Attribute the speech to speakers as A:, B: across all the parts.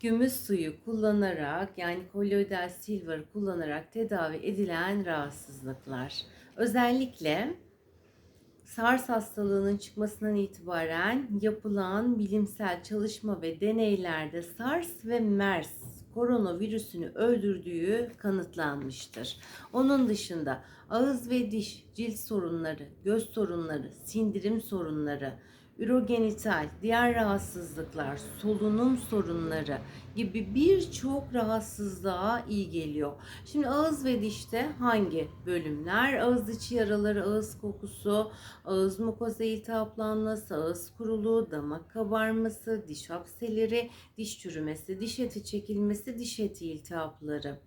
A: gümüş suyu kullanarak yani kolloidal silver kullanarak tedavi edilen rahatsızlıklar. Özellikle SARS hastalığının çıkmasından itibaren yapılan bilimsel çalışma ve deneylerde SARS ve MERS koronavirüsünü öldürdüğü kanıtlanmıştır. Onun dışında ağız ve diş, cilt sorunları, göz sorunları, sindirim sorunları, ürogenital, diğer rahatsızlıklar, solunum sorunları gibi birçok rahatsızlığa iyi geliyor. Şimdi ağız ve dişte hangi bölümler? Ağız içi yaraları, ağız kokusu, ağız mukoza iltihaplanması, ağız kuruluğu, damak kabarması, diş hapseleri, diş çürümesi, diş eti çekilmesi, diş eti iltihapları.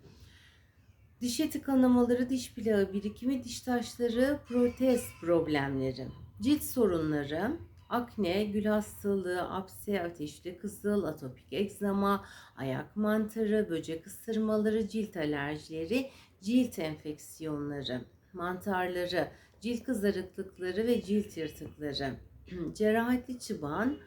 A: Diş eti kanamaları, diş plağı birikimi, diş taşları, protez problemleri, cilt sorunları, akne, gül hastalığı, apse, ateşli kızıl, atopik egzama, ayak mantarı, böcek ısırmaları, cilt alerjileri, cilt enfeksiyonları, mantarları, cilt kızarıklıkları ve cilt yırtıkları, cerrahatli çıban,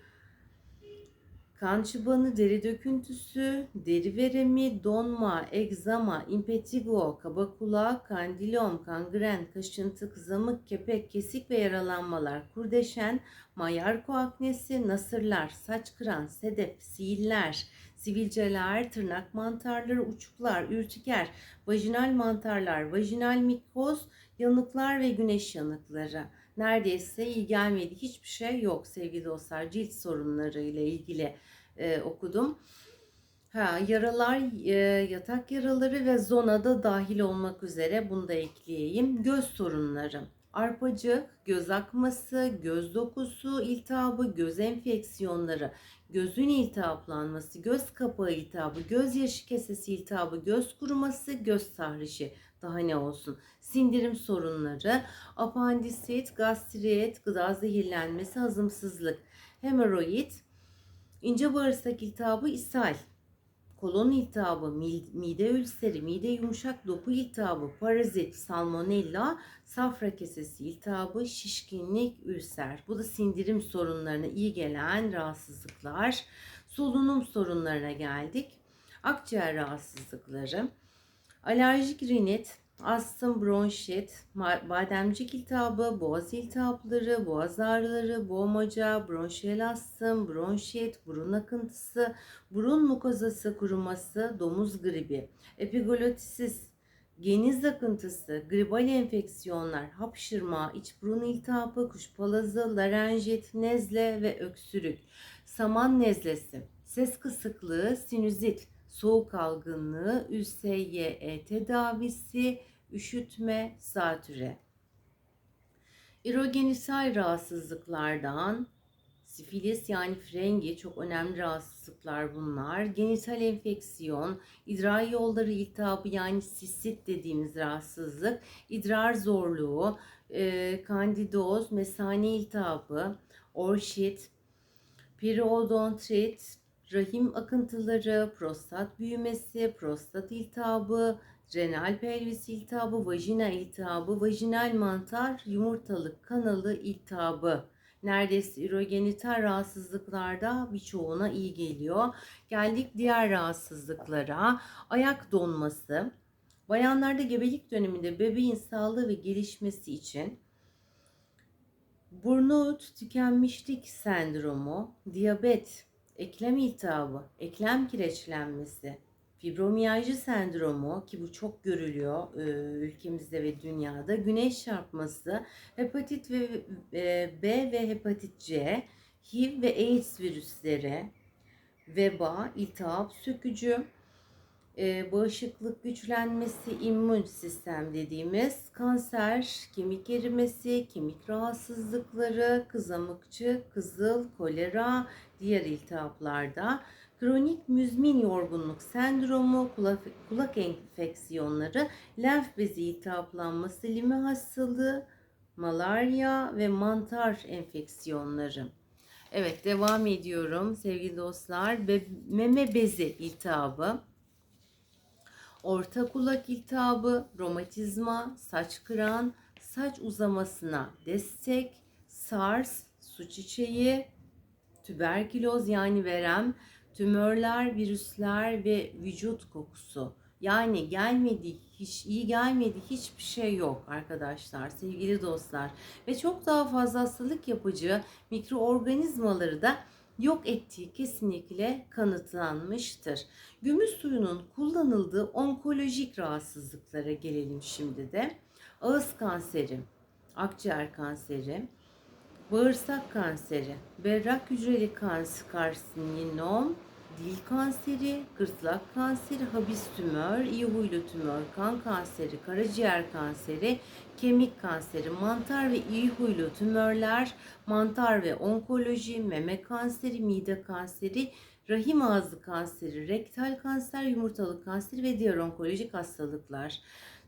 A: kan çıbanı, deri döküntüsü, deri veremi, donma, egzama, impetigo, kaba kulak, kandilom, kangren, kaşıntı, kızamık, kepek, kesik ve yaralanmalar, kurdeşen, mayarko aknesi, nasırlar, saç kıran, sedef, sihirler, sivilceler, tırnak mantarları, uçuklar, ürtiker, vajinal mantarlar, vajinal mikoz, yanıklar ve güneş yanıkları. Neredeyse iyi gelmedi hiçbir şey yok sevgili dostlar. Cilt sorunları ile ilgili e, okudum. Ha, yaralar, e, yatak yaraları ve zonada dahil olmak üzere bunu da ekleyeyim. Göz sorunları. Arpacık, göz akması, göz dokusu iltihabı, göz enfeksiyonları, gözün iltihaplanması, göz kapağı iltihabı, göz yaşı kesesi iltihabı, göz kuruması, göz tahrişi daha ne olsun. Sindirim sorunları, apandisit, gastrit, gıda zehirlenmesi, hazımsızlık, hemoroid, ince bağırsak iltihabı, ishal, kolon iltihabı, mide ülseri, mide yumuşak doku iltihabı, parazit, salmonella, safra kesesi iltihabı, şişkinlik, ülser. Bu da sindirim sorunlarına iyi gelen rahatsızlıklar. Solunum sorunlarına geldik. Akciğer rahatsızlıkları, alerjik rinit, astım, bronşit, bademcik iltihabı, boğaz iltihapları, boğaz ağrıları, boğmaca, bronşiyel astım, bronşit, burun akıntısı, burun mukozası kuruması, domuz gribi, epiglotisis, geniz akıntısı, gribal enfeksiyonlar, hapşırma, iç burun iltihabı, kuşpalazı, larenjit, nezle ve öksürük, saman nezlesi, ses kısıklığı, sinüzit, soğuk algınlığı, ÜSYE tedavisi, üşütme, zatüre. İrogenital rahatsızlıklardan sifilis yani frengi çok önemli rahatsızlıklar bunlar. Genital enfeksiyon, idrar yolları iltihabı yani sisit dediğimiz rahatsızlık, idrar zorluğu, e, kandidoz, mesane iltihabı, orşit, periodontrit, rahim akıntıları, prostat büyümesi, prostat iltihabı, renal pelvis iltihabı, vajina iltihabı, vajinal mantar, yumurtalık kanalı iltihabı. Neredeyse ürogenital rahatsızlıklarda birçoğuna iyi geliyor. Geldik diğer rahatsızlıklara. Ayak donması. Bayanlarda gebelik döneminde bebeğin sağlığı ve gelişmesi için burnout tükenmişlik sendromu, diyabet, eklem iltihabı, eklem kireçlenmesi, fibromiyalji sendromu ki bu çok görülüyor e, ülkemizde ve dünyada, güneş çarpması, hepatit ve e, B ve hepatit C, HIV ve AIDS virüsleri, veba, iltihap sökücü, e, bağışıklık güçlenmesi, immün sistem dediğimiz kanser, kemik erimesi, kemik rahatsızlıkları, kızamıkçı, kızıl, kolera, diğer iltihaplarda, kronik müzmin yorgunluk sendromu, kulak, kulak enfeksiyonları, lenf bezi iltihaplanması, lime hastalığı, malaria ve mantar enfeksiyonları. Evet devam ediyorum sevgili dostlar. Be meme bezi iltihabı, orta kulak iltihabı, romatizma, saç kıran, saç uzamasına destek, SARS, su çiçeği, tüberküloz yani verem, tümörler, virüsler ve vücut kokusu. Yani gelmedi, hiç iyi gelmedi hiçbir şey yok arkadaşlar, sevgili dostlar. Ve çok daha fazla hastalık yapıcı mikroorganizmaları da yok ettiği kesinlikle kanıtlanmıştır. Gümüş suyunun kullanıldığı onkolojik rahatsızlıklara gelelim şimdi de. Ağız kanseri, akciğer kanseri, bağırsak kanseri, berrak hücreli kans- karsinom, dil kanseri, gırtlak kanseri, habis tümör, iyi huylu tümör, kan kanseri, karaciğer kanseri, kemik kanseri, mantar ve iyi huylu tümörler, mantar ve onkoloji, meme kanseri, mide kanseri, rahim ağzı kanseri, rektal kanser, yumurtalık kanseri ve diğer onkolojik hastalıklar.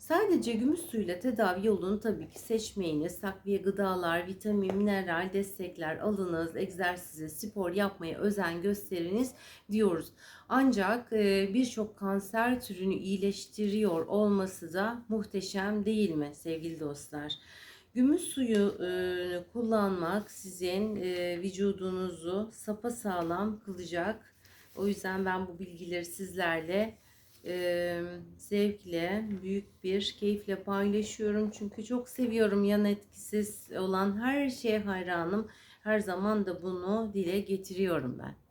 A: Sadece gümüş suyuyla tedavi yolunu tabii ki seçmeyiniz. Takviye gıdalar, vitamin, mineral destekler alınız, egzersize, spor yapmaya özen gösteriniz diyoruz. Ancak e, birçok kanser türünü iyileştiriyor olması da muhteşem değil mi sevgili dostlar? Gümüş suyu e, kullanmak sizin e, vücudunuzu sapasağlam kılacak. O yüzden ben bu bilgileri sizlerle e, zevkle, büyük bir keyifle paylaşıyorum. Çünkü çok seviyorum yan etkisiz olan her şeye hayranım. Her zaman da bunu dile getiriyorum ben.